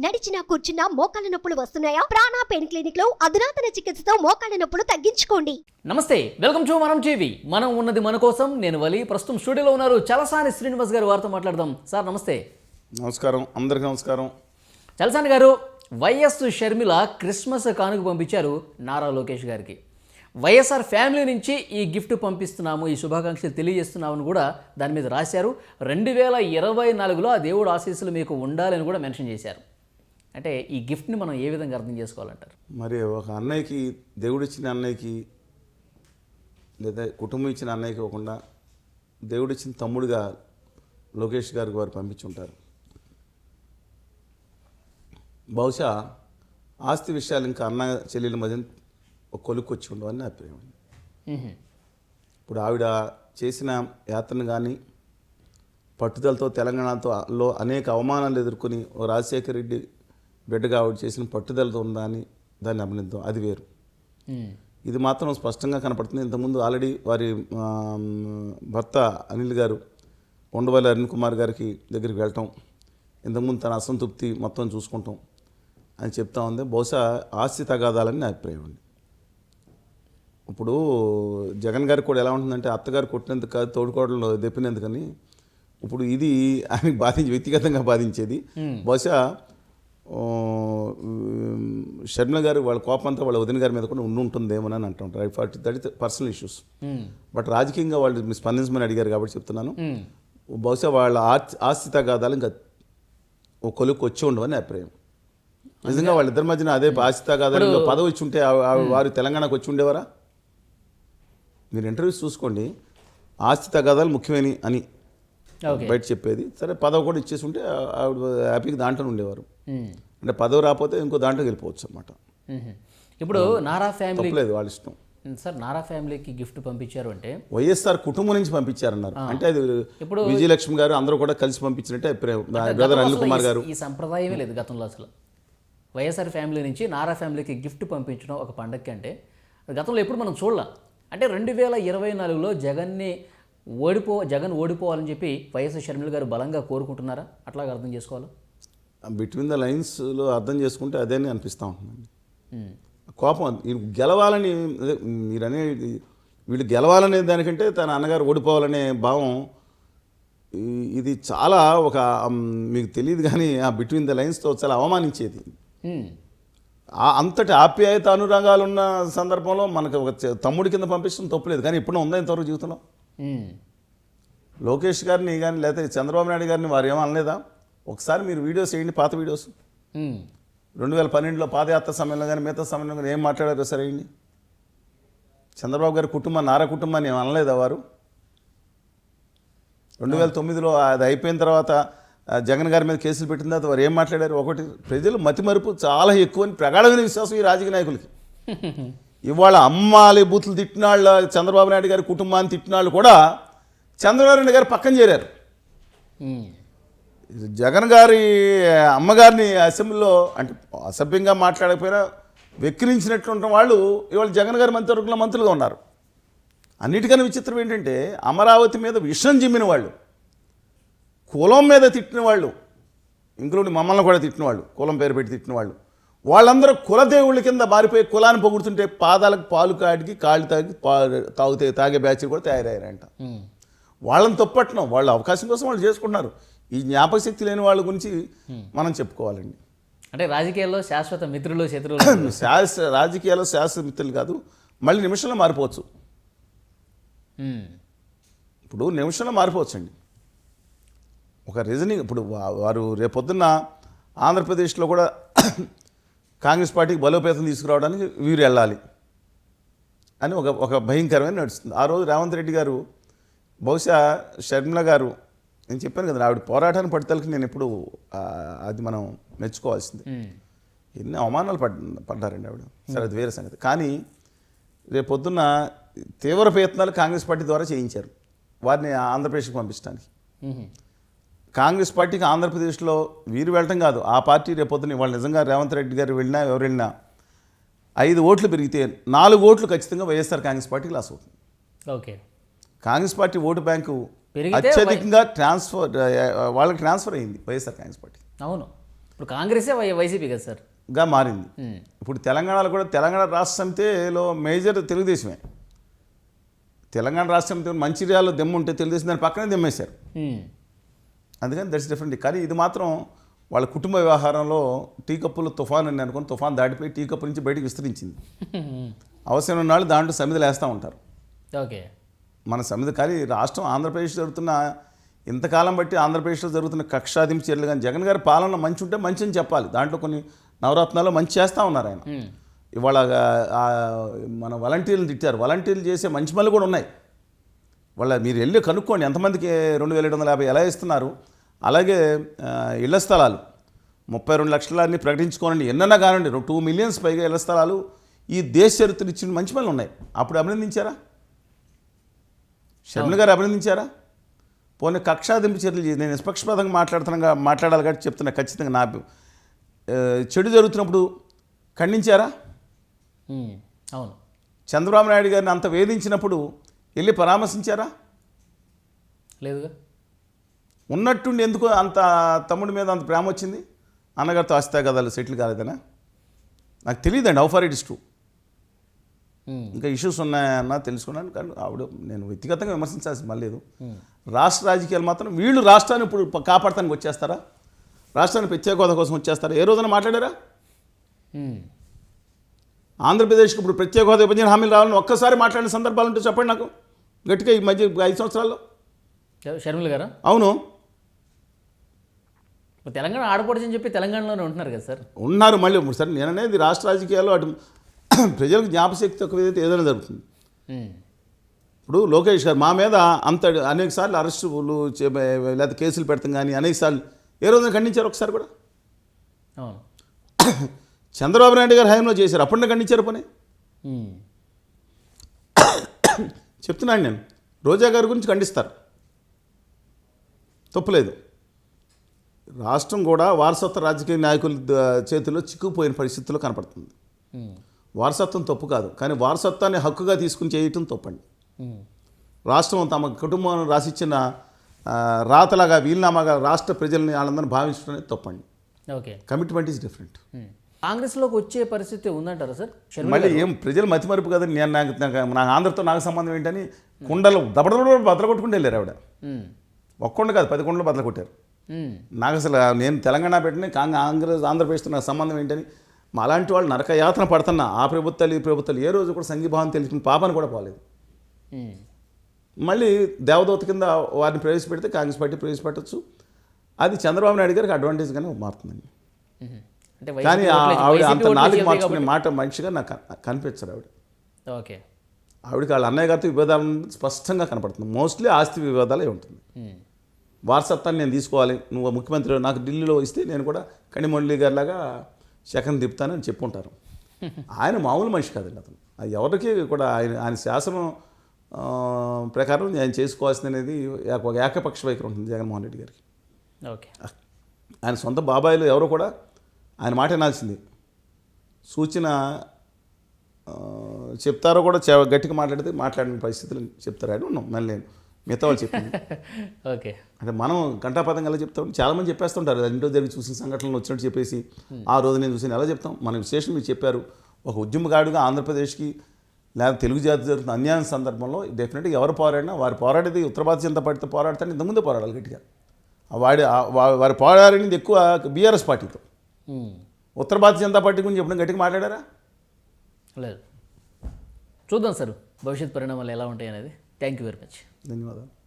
నడిచినా కూర్చున్నా మోకాళ్ళ నొప్పులు వస్తున్నాయా? ప్రాణా పెయిన్ క్లినిక్లో అధునాతన చికిత్సతో మోకాళ్ళ నొప్పులు తగ్గించుకోండి. నమస్తే వెల్కమ్ టు మనం టీవీ. మనం ఉన్నది మన కోసం నేను వలి. ప్రస్తుతం స్టూడియోలో ఉన్నారు చలసాని శ్రీనివాస్ గారు వారితో మాట్లాడదాం. సార్ నమస్తే. నమస్కారం అందరికీ నమస్కారం. చలసాని గారు వైఎస్ షర్మిల క్రిస్మస్ కానుక పంపించారు నారా లోకేష్ గారికి. వైఎస్ఆర్ ఫ్యామిలీ నుంచి ఈ గిఫ్ట్ పంపిస్తున్నాము ఈ శుభాకాంక్షలు తెలియజేస్తున్నామని కూడా దాని మీద రాశారు. రెండు వేల ఇరవై నాలుగులో ఆ దేవుడు ఆశీస్సులు మీకు ఉండాలని కూడా మెన్షన్ చేశారు. అంటే ఈ గిఫ్ట్ని మనం ఏ విధంగా అర్థం చేసుకోవాలంటారు? మరి ఒక అన్నయ్యకి దేవుడిచ్చిన అన్నయ్యకి లేదా కుటుంబం ఇచ్చిన అన్నయ్యకి ఇవ్వకుండా దేవుడిచ్చిన తమ్ముడిగా లోకేష్ గారికి వారు పంపించుంటారు. బహుశా ఆస్తి విషయాలు ఇంకా అన్న చెల్లెల మధ్య ఒక కొలుక్కు వచ్చి ఉండవని నా అభిప్రాయం. ఇప్పుడు ఆవిడ చేసిన యాత్రను కానీ పట్టుదలతో తెలంగాణతో లో అనేక అవమానాలు ఎదుర్కొని ఓ రాజశేఖర రెడ్డి బిడ్డగా ఆవిడ చేసిన పట్టుదలతో ఉందని దాన్ని అభినందం అది వేరు. ఇది మాత్రం స్పష్టంగా కనపడుతుంది. ఇంతకుముందు ఆల్రెడీ వారి ఆమ్, భర్త అనిల్ గారు ఉండవల్లి అరుణ్ కుమార్ గారికి దగ్గరికి వెళ్ళటం ఇంతకుముందు తన అసంతృప్తి మొత్తం చూసుకుంటాం అని చెప్తా ఉంది. బహుశా ఆస్తి తగాదాలని నా అభిప్రాయం అండి. ఇప్పుడు జగన్ గారికి కూడా ఎలా ఉంటుందంటే అత్తగారు కొట్టినందుకు కాదు తోడుకోవడంలో దెప్పినందుకని. ఇప్పుడు ఇది ఆమెకు బాధించి వ్యక్తిగతంగా బాధించేది. బహుశా షర్మిల గారు వాళ్ళ కోపం అంతా వాళ్ళ వదిన గారి మీద కూడా ఉండి ఉంటుందేమో అని అంటుంటారు. Forty that is personal issues. But రాజకీయంగా వాళ్ళు స్పందించమని అడిగారు కాబట్టి చెప్తున్నాను. మ్. బహుశా వాళ్ళ ఆస్తి ఆస్తి తగాదాలు ఇంకా ఒక కొలుకు వచ్చి ఉండవని అభిప్రాయం. నిజంగా వాళ్ళిద్దరి మధ్యన అదే ఆస్తి తగాదాలు పదవి వచ్చి ఉంటే వారు తెలంగాణకు వచ్చి ఉండేవారా? మీరు ఇంటర్వ్యూస్ చూసుకోండి. ఆస్తి తగాదాలు ముఖ్యమని అని బయట చెప్పేది. సరే పదవి కూడా ఇచ్చేసి ఉంటే ఆవిడ హ్యాపీగా దాంట్లో ఉండేవారు. అంటే పదవి రాకపోతే ఇంకో దాంట్లోకి వెళ్ళిపోవచ్చు అనమాట. ఇప్పుడు నారా ఫ్యామిలీ తప్పలేదు వాళ్ళ ఇష్టం. సార్ నారా ఫ్యామిలీకి గిఫ్ట్ పంపించారు అంటే? వైఎస్ఆర్ కుటుంబం నుంచి పంపించారన్నారు. అంటే అది ఇప్పుడు- విజయలక్ష్మి గారు అందరూ కూడా కలిసి పంపించినట్టే అభిప్రాయం. బ్రదర్ అనిల్ కుమార్ గారు. ఈ సంప్రదాయమే లేదు గతంలో అసలు. వైఎస్ఆర్ ఫ్యామిలీ నుంచి నారా ఫ్యామిలీకి గిఫ్ట్ పంపించడం ఒక పండగకి అంటే గతంలో ఎప్పుడు మనం చూడలే. అంటే రెండు వేల ఇరవై నాలుగులో జగన్ని ఓడిపో జగన్ ఓడిపోవాలని చెప్పి వైఎస్ షర్మిల గారు బలంగా కోరుకుంటున్నారా? అట్లాగా అర్థం చేసుకోవాలి? బిట్వీన్ ద లైన్స్లో అర్థం చేసుకుంటే అదే అని అనిపిస్తూ ఉంటుందండి. కోపం గెలవాలని అదే మీరు అనేది వీళ్ళు గెలవాలనే దానికంటే తన అన్నగారు ఓడిపోవాలనే భావం ఇది చాలా ఒక మీకు తెలియదు కానీ ఆ బిట్వీన్ ద లైన్స్తో చాలా అవమానించేది. అంతటి ఆప్యాయత అనురాగాలు ఉన్న సందర్భంలో మనకు ఒక తమ్ముడి కింద పంపించడం తప్పులేదు. కానీ ఇప్పుడు ఉందా ఇంతవరకు జీవితంలో. లోకేష్ గారిని కానీ లేకపోతే చంద్రబాబు నాయుడు గారిని వారు ఏమీ అనలేదా ఒకసారి మీరు వీడియోస్ వేయండి పాత వీడియోస్. మ్మ్. రెండు వేల పన్నెండులో పాదయాత్ర సమయంలో కానీ మిగతా సమయంలో కానీ ఏం మాట్లాడారో సరే అండి చంద్రబాబు గారి కుటుంబం నారా కుటుంబాన్ని ఏం అనలేదా వారు? రెండు వేల తొమ్మిదిలో అది అయిపోయిన తర్వాత జగన్ గారి మీద కేసులు పెట్టిన తర్వాత వారు ఏం మాట్లాడారు? ఒకటి ప్రజలు మతిమరుపు చాలా ఎక్కువ అని ప్రగాఢమైన విశ్వాసం ఈ రాజకీయ నాయకులకి. ఇవాళ అమ్మాలి బూతులు తిట్టినాళ్ళ చంద్రబాబు నాయుడు గారి కుటుంబాన్ని తిట్టినాళ్ళు కూడా చంద్రబాబు నాయుడు గారు పక్కన చేరారు. జగన్ గారి అమ్మగారిని అసెంబ్లీలో అంటే అసభ్యంగా మాట్లాడకపోయినా వెక్కిరించినట్లుంటున్న వాళ్ళు ఇవాళ జగన్ గారి మంత్రివర్గంలో మంత్రులుగా ఉన్నారు. అన్నిటికన్నా విచిత్రం ఏంటంటే అమరావతి మీద విషం జిమ్మిన వాళ్ళు కులం మీద తిట్టిన వాళ్ళు ఇంక్లూడింగ్ మమ్మల్ని కూడా తిట్టిన వాళ్ళు కులం పేరు పెట్టి తిట్టిన వాళ్ళు. వాళ్ళందరూ కులదేవుళ్ళ కింద మారిపోయి కులాన్ని పొగుడుతుంటే పాదాలకు పాలు కాడికి కాళ్ళు తాగి తాగితే తాగే బ్యాచ్లు కూడా తయారయ్యారంట. వాళ్ళని తప్పట్టడం వాళ్ళ అవకాశం కోసం వాళ్ళు చేసుకుంటున్నారు. ఈ జ్ఞాపక శక్తి లేని వాళ్ళ గురించి మనం చెప్పుకోవాలండి. అంటే రాజకీయాల్లో శాశ్వత మిత్రులు శత్రువులు శాస్త్ర రాజకీయాల్లో శాస్త్ర మిత్రులు కాదు. మళ్ళీ నిమిషంలో మారిపోవచ్చు. ఇప్పుడు నిమిషంలో మారిపోవచ్చండి. ఒక రీజనింగ్ ఇప్పుడు వారు రేపొద్దున్న ఆంధ్రప్రదేశ్లో కూడా కాంగ్రెస్ పార్టీకి బలోపేతం తీసుకురావడానికి వీరు వెళ్ళాలి అని ఒక ఒక భయంకరమైన నడుస్తుంది. ఆ రోజు రేవంత్ రెడ్డి గారు బహుశా షర్మిల గారు నేను చెప్పాను కదా ఆవిడ పోరాటాన్ని పడతలకి నేను ఎప్పుడు అది మనం మెచ్చుకోవాల్సింది. ఎన్ని అవమానాలు పడ్ పడ్డారండి ఆవిడ. సరే అది వేరే సంగతి. కానీ రేపొద్దున్న తీవ్ర ప్రయత్నాలు కాంగ్రెస్ పార్టీ ద్వారా చేయించారు. వారిని ఆంధ్రప్రదేశ్కి పంపించడానికి. కాంగ్రెస్ పార్టీకి ఆంధ్రప్రదేశ్లో వీరు వెళ్ళటం కాదు. ఆ పార్టీ రేపొద్దున వాళ్ళు నిజంగా రేవంత్ రెడ్డి గారు వెళ్ళినా ఎవరు వెళ్ళినా ఐదు ఓట్లు పెరిగితే నాలుగు ఓట్లు ఖచ్చితంగా వైఎస్ఆర్ కాంగ్రెస్ పార్టీకి లాస్ అవుతుంది. Okay. Congress party vote bank అత్యధికంగా ట్రాన్స్ఫర్ వాళ్ళకి ట్రాన్స్ఫర్ అయింది వైఎస్ఆర్ కాంగ్రెస్ పార్టీ. అవును. ఇప్పుడు కాంగ్రెసే వైసీపీ కదా సార్. గా మారింది. ఇప్పుడు తెలంగాణలో కూడా తెలంగాణ రాష్ట్ర సమితిలో మేజర్ తెలుగుదేశమే. తెలంగాణ రాష్ట్ర సమితి మంచిర్యాలలో దెమ్ము ఉంటే తెలుగుదేశం దాని పక్కనే దెమ్మేశారు. అందుకని దట్స్ డిఫరెంట్. కానీ ఇది మాత్రం వాళ్ళ కుటుంబ వ్యవహారంలో టీ కప్పులు తుఫాన్ అని అనుకుని తుఫాన్ దాటిపోయి టీ కప్పు నుంచి బయటికి విస్తరించింది. అవసరం ఉన్న వాళ్ళు దాంట్లో సమిధులు వేస్తూ ఉంటారు. ఓకే. మన సమిధి కానీ రాష్ట్రం ఆంధ్రప్రదేశ్ జరుగుతున్న ఇంతకాలం బట్టి ఆంధ్రప్రదేశ్లో జరుగుతున్న కక్షాదింపు చర్యలు కానీ జగన్ గారి పాలన మంచి ఉంటే మంచి అని చెప్పాలి. దాంట్లో కొన్ని నవరత్నాలు మంచి చేస్తూ ఉన్నారు ఆయన. ఇవాళ మన వాలంటీర్లు తిట్టారు. వాలంటీర్లు చేసే మంచి పనులు కూడా ఉన్నాయి. వాళ్ళ మీరు వెళ్ళి కనుక్కోండి. ఎంతమందికి రెండు వేల ఏడు వందల యాభై ఎలా ఇస్తున్నారు? అలాగే ఇళ్ళ స్థలాలు. ముప్పై రెండు లక్షలన్నీ ప్రకటించుకోనండి. ఎన్నన్నా కానండి టూ మిలియన్స్ పైగా ఇళ్ళ స్థలాలు ఈ దేశ చరిత్ర ఇచ్చిన మంచి పనులు ఉన్నాయి. అప్పుడు అభినందించారా? షర్మిల గారు అభినందించారా? పోనీ కక్షాదింపు చర్యలు చేసి నేను నిష్పక్షపాతంగా మాట్లాడుతున్నా మాట్లాడాలి కాబట్టి చెప్తున్నా ఖచ్చితంగా నా చెడు జరుగుతున్నప్పుడు ఖండించారా. అవును. చంద్రబాబు నాయుడు గారిని అంత వేధించినప్పుడు వెళ్ళి పరామర్శించారా? లేదుగా. ఉన్నట్టుండి ఎందుకు అంత తమ్ముడి మీద అంత ప్రేమ వచ్చింది? అన్నగారితో ఆస్తా కథలు సెటిల్ కాలేదనా? నాకు తెలియదండి how far it is true. ఇంకా ఇష్యూస్ ఉన్నాయన్న తెలుసుకున్నాను కానీ ఆవిడ నేను వ్యక్తిగతంగా విమర్శించాల్సిన మళ్ళీ లేదు. రాష్ట్ర రాజకీయాలు మాత్రం వీళ్ళు రాష్ట్రాన్ని ఇప్పుడు కాపాడటానికి వచ్చేస్తారా? రాష్ట్రాన్ని ప్రత్యేక హోదా కోసం వచ్చేస్తారా? ఏ రోజున మాట్లాడారా? ఉమ్. ఆంధ్రప్రదేశ్కి ఇప్పుడు ప్రత్యేక హోదా విభజన హామీలు రావాలని ఒక్కసారి మాట్లాడిన సందర్భాలు ఉంటే చెప్పండి నాకు. గట్టిగా ఈ మధ్య ఐదు సంవత్సరాల్లో? షర్మిల గారా? అవును. ఇప్పుడు తెలంగాణ ఆడపడుచని చెప్పి తెలంగాణలోనే ఉంటున్నారు కదా సార్? ఉన్నారు మళ్ళీ ఇప్పుడు సరే నేను అనేది రాష్ట్ర రాజకీయాల్లో అటు ప్రజలకు జ్ఞాపశక్తి తక్కువ ఏదైతే ఏదైనా జరుగుతుంది. ఇప్పుడు లోకేష్ గారు మా మీద అంత అనేక సార్లు అరెస్టులు లేకపోతే కేసులు పెడతాం కానీ అనేక సార్లు ఏ రోజున ఖండించారు ఒకసారి కూడా? చంద్రబాబు నాయుడు గారు హయాంలో చేశారు అప్పుడే ఖండించారు పని. చెప్తున్నాను నేను రోజా గారి గురించి ఖండిస్తారు. తప్పులేదు. రాష్ట్రం కూడా వారసత్వ రాజకీయ నాయకుల చేతిలో చిక్కుపోయిన పరిస్థితుల్లో కనపడుతుంది. వారసత్వం తప్పు కాదు కానీ వారసత్వాన్ని హక్కుగా తీసుకుని చేయటం తప్పండి. రాష్ట్రం తమ కుటుంబం రాసిచ్చిన రాతలాగా వీలునామాగా రాష్ట్ర ప్రజల్ని వాళ్ళందరినీ భావించడం అనేది తప్పండి ఓకే కమిట్మెంట్ ఈజ్ డిఫరెంట్. కాంగ్రెస్లోకి వచ్చే పరిస్థితి ఉందంటారా సార్ మళ్ళీ ఏం ప్రజలు మతిమరుపు కదండి నేను నాకు నాకు ఆంధ్రతో నాకు సంబంధం ఏంటని కుండలు దబడదబడ బద్దలు కొట్టుకుంటూ వెళ్ళారు ఆవిడ. ఒక్కొండ కాదు పది కుండలు బద్దలు కొట్టారు. నాకు అసలు నేను తెలంగాణ పెట్టిన కాంగ్రెస్ ఆంధ్రప్రదేశ్ ఆంధ్రప్రదేశ్తో నాకు సంబంధం ఏంటని మా అలాంటి వాళ్ళు నరక యాతన పడుతున్నా. ఆ ప్రభుత్వాలు ఈ ప్రభుత్వాలు ఏ రోజు కూడా సంఘీభావం తెలుసుకుని పాపని కూడా పోలేదు. మళ్ళీ దేవదూత కింద వారిని ప్రవేశపెడితే కాంగ్రెస్ పార్టీ ప్రవేశపెట్టచ్చు. అది చంద్రబాబు నాయుడు గారికి అడ్వాంటేజ్గానే మారుతుందండి. కానీ ఆవిడ అంత నాలుగు మార్చుకునే మాట మనిషిగా నాకు కన- కనిపించరు ఆవిడ. ఓకే. ఆవిడకి వాళ్ళ అన్నయ్య గారితో వివాదాలు స్పష్టంగా కనపడుతుంది. మోస్ట్లీ ఆస్తి వివాదాలే ఉంటుంది. వారసత్వాన్ని నేను తీసుకోవాలి. నువ్వు ముఖ్యమంత్రి నాకు ఢిల్లీలో ఇస్తే నేను కూడా కనిమొండలి గారిలాగా శకం తిప్పుతానని చెప్పుంటారు. ఆయన మామూలు మనిషి కాదండి అతను. అది ఎవరికి కూడా ఆయన ఆయన శాసనం ప్రకారం ఆయన చేసుకోవాల్సింది అనేది ఒక ఏకపక్ష వైఖరి ఉంటుంది జగన్మోహన్ రెడ్డి గారికి. ఓకే. ఆయన సొంత బాబాయిలు ఎవరో కూడా ఆయన మాట వినాల్సింది. సూచన చెప్తారో కూడా గట్టిగా మాట్లాడితే మాట్లాడిన పరిస్థితులు చెప్తారు. ఆయన ఉన్నాం మళ్ళీ నేను మిగతా వాళ్ళు చెప్పింది. ఓకే. అంటే మనం గంటాపదంగా ఎలా చెప్తాం? చాలామంది చెప్పేస్తుంటారు ఇంట్లో జరిగి చూసిన సంఘటనలు వచ్చినట్టు చెప్పేసి ఆ రోజు నేను చూసిన ఎలా చెప్తాం? మన విశేషం మీరు చెప్పారు ఒక ఉద్యమగాడుగా ఆంధ్రప్రదేశ్కి లేదా తెలుగు జాతి జరుగుతున్న అన్యాయం సందర్భంలో డెఫినెట్గా ఎవరు పోరాడినా వారు పోరాడేది ఉత్తర భారత జనతా పార్టీతో పోరాడితే ఇంతకుముందే పోరాడాలి గట్టిగా. వాడి వారు పోరాడింది ఎక్కువ బీఆర్ఎస్ పార్టీతో. ఉత్తర భారత జనతా పార్టీ గురించి ఎప్పుడైనా గట్టిగా మాట్లాడారా? లేదు. చూద్దాం సార్ భవిష్యత్ పరిణామాలు ఎలా ఉంటాయి అనేది థ్యాంక్ యూ వెరీ మచ్ ధన్యవాదాలు.